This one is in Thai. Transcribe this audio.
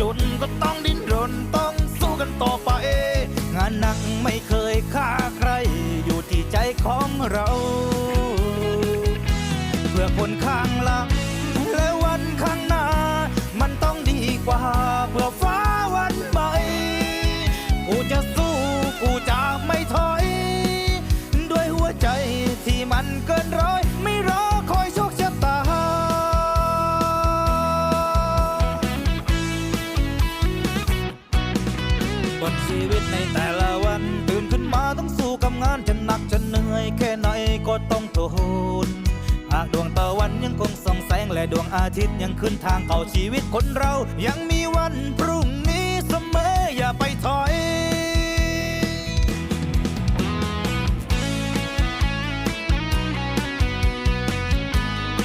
จนก็ต้องดิ้นรนต้องสู้กันต่อไป งานหนักไม่เคยฆ่าใคร อยู่ที่ใจของเรา เพื่อคนข้างหลังและวันข้างหน้า มันต้องดีกว่าเพื่อฟ้าวันใหม่กูจะสู้กูจะไม่ถอย ด้วยหัวใจ บนชีวิตในแต่ละวัน ตื่นขึ้นมาต้องสู้กับงานจะหนักจะเหนื่อย แค่ไหนก็ต้องทนหากดวงตะวันยังคงส่องแสงและดวงอาทิตย์ยังขึ้นทางเข้าชีวิตคนเรายังมีวันพรุ่ง